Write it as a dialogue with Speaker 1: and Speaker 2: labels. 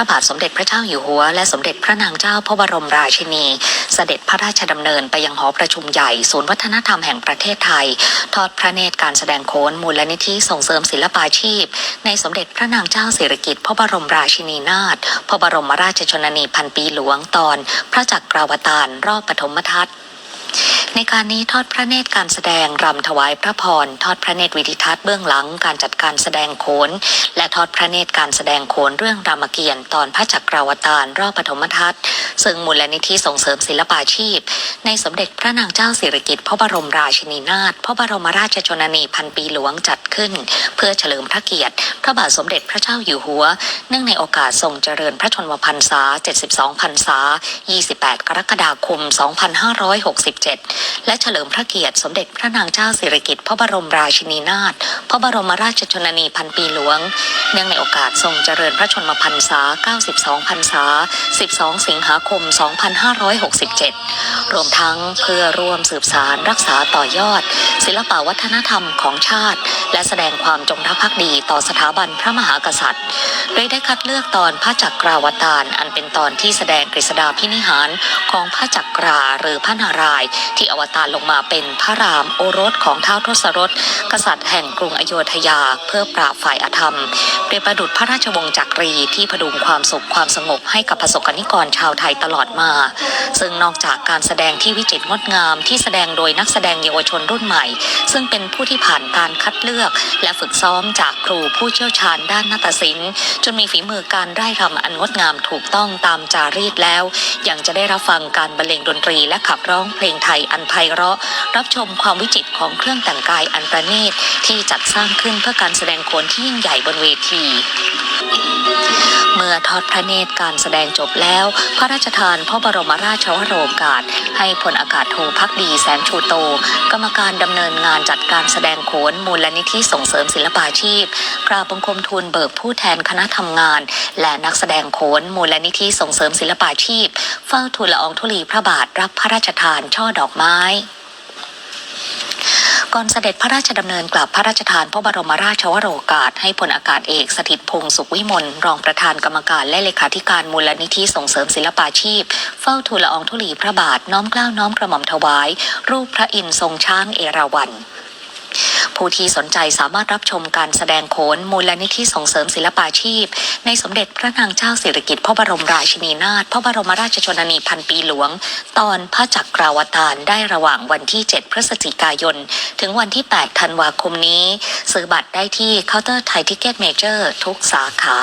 Speaker 1: ระบาทสมเด็จพระเจ้าอยู่หัว และสมเด็จพระนางเจ้าพระบรมราชินี เสด็จพระราชดำเนินไปยังหอประชุมใหญ่ศูนย์วัฒนธรรมแห่งประเทศไทย ทอดพระเนตรการแสดงโขนมูลนิธิส่งเสริมศิลปาชีพ ในสมเด็จพระนางเจ้าสิริกิติ์พระบรมราชินีนาถพระบรมราชชนนีพันปีหลวงตอน พระจักราวตารรอบปฐมทัศน์ ในการนี้ทอดพระเนตรการแสดงรำถวายพระพร ทอดพระเนตรวิดิทัศน์เบื้องหลังการจัดการแสดงโขน และทอดพระเนตรการแสดงโขนเรื่องรามเกียรติ์ตอนพระจักราวตารรอบปฐมทัศน์ ซึ่งมูลนิธิส่งเสริมศิลปาชีพ ในสมเด็จพระนางเจ้าสิริกิติ์พระบรมราชินีนาถพระบรมราชชนนีพันปีหลวงจัดขึ้น เพื่อเฉลิมพระเกียรติ พระบาทสมเด็จพระเจ้าอยู่หัว เนื่องในโอกาสทรงเจริญพระชนมพรรษา 72 พรรษา 28 กรกฎาคม 2567และเฉลิมพระเกียรติสมเด็จพระนางเจ้าสิริกิติ์พระบรมราชินีนาถพระบรมราชชนนีพันปีหลวง เนื่องในโอกาสทรงเจริญพระชนมพรรษา 92 พรรษา 12 สิงหาคม 2567 รวมทั้งเพื่อร่วมสืบสารรักษาต่อยอด ศิลปวัฒนธรรมของชาติ และแสดงความจงรักภักดีต่อสถาบันพระมหากษัตริย์โดยได้คัดเลือกตอนพระจักราวตารอันเป็นตอนที่แสดงกฤษดาพินิหารของพระจักราหรือพระนารายณ์ที่อวตารลงมาเป็นพระรามโอรสของท้าวทศรถ กษัตริย์แห่งกรุงอโยธยา เพื่อปราบฝ่ายอธรรม เปรียบประดุจพระราชวงศ์จักรีที่พดุงความสุขความสงบให้กับประสบกนิกรชาวไทยตลอดมา ซึ่งนอกจากการแสดงที่วิจิตรงดงามที่แสดงโดยนักแสดงเยาวชนรุ่นใหม่ ซึ่งเป็นผู้ที่ผ่านการคัดเลือก และฝึกซ้อมจากครูผู้เชี่ยวชาญด้านนาฏศิลป์จนมีฝีมือการไร้รำอันงดงามถูกต้องตามจารีตแล้ว ยังจะได้รับฟังการบรรเลงดนตรีและขับร้องเพลงไทยอันไพเราะ รับชมความวิจิตรของเครื่องแต่งกายอันประณีตที่จัดสร้างขึ้นเพื่อการแสดงโขนที่ยิ่งใหญ่บนเวที มื่อทอดพระเนตรการแสดงจบแล้ว พระราชทานพระบรมราชวโรกาส ให้พลอากาศโทพักดีแสนชูโต กรรมการดำเนินงานจัดการแสดงโขนมูลนิธิส่งเสริมศิลปาชีพกราบบังคมทูลเบิกผู้แทนคณะทำงาน และนักแสดงโขนมูลนิธิส่งเสริมศิลปาชีพ เฝ้าทูลละอองธุลีพระบาทรับพระราชทานช่อดอกไม้ ก่อนเสด็จพระราชดำเนินกลับพระราชทานพระบรมราชวโรกาส ให้พลอากาศเอกสถิตพงศ์สุขวิมลรองประธานกรรมการและเลขาธิการมูลนิธิส่งเสริมศิลปาชีพ เฝ้าทูลละอองธุลีพระบาทน้อมเกล้าน้อมกระหม่อมถวาย รูปพระอินทร์ทรงช้างเอราวัณ ผู้ที่สนใจสามารถรับชมการแสดงโขนมูลนิธิส่งเสริมศิลปาชีพ ในสมเด็จพระนางเจ้าสิริกิติ์พระบรมราชินีนาถพระบรมราชชนนีพันปีหลวง ตอนพระจักราวตารได้ระหว่างวันที่ 7 พฤศจิกายน ถึงวันที่ 8 ธันวาคมนี้ ซื้อบัตรได้ที่เคาน์เตอร์ไทยทิเก็ตเมเจอร์ทุกสาขา